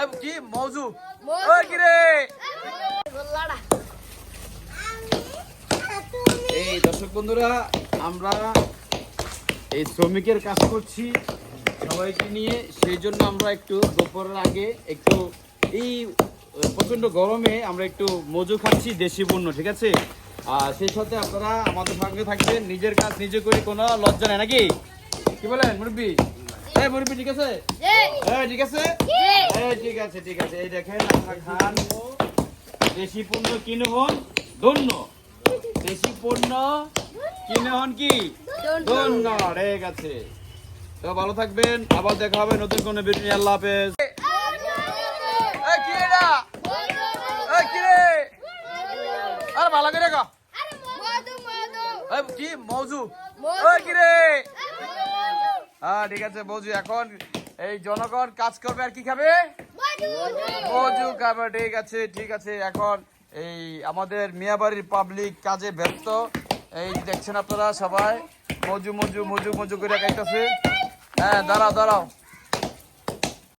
এই কি মৌজু। ওই কি রে? এই দর্শক বন্ধুরা আমরা এই শ্রমিকের কাজ করছি সবাইকে নিয়ে। সেই জন্য আমরা একটু দুপুরের আগে একটু এই প্রচণ্ড গরমে আমরা একটু মজু খাচ্ছি দেশি পণ্য ঠিক আছে? আর সেই সাথে আপনারা আমাদের সঙ্গে থাকবেন। নিজের কাজ নিজে করে কোনো লজ্জা নেই নাকি? কি বলেন মুরব্বী? এই ঠিক আছে? ঠিক আছে? এই ঠিক আছে ঠিক আছে। এই দেখেন আপনারা খান দেশি পণ্য কিনে হন ধন্য। দেশি পণ্য কিনে হন কি? ধন্য। তো ভালো থাকবেন। আবার দেখা হবে নতুন কোনো ভিডিও আল্লাহ হাফেজ। কি এটা? এই কি আরে ভালো করে গো কি? মৌজু। মৌজু। ওই কি রে? হ্যাঁ ঠিক আছে বৌজু এখন এই জনগণ কাজ করবে আর কি খাবে? বৌজু খাবে, ঠিক আছে ঠিক আছে। এখন এই আমাদের মিয়াবাড়ির পাবলিক কাজে ব্যস্ত। এই দেখছেন আপনারা সবাই? মজু মজু মজু মজু করে খাইতেছে। হ্যাঁ দাঁড়াও দাঁড়াও।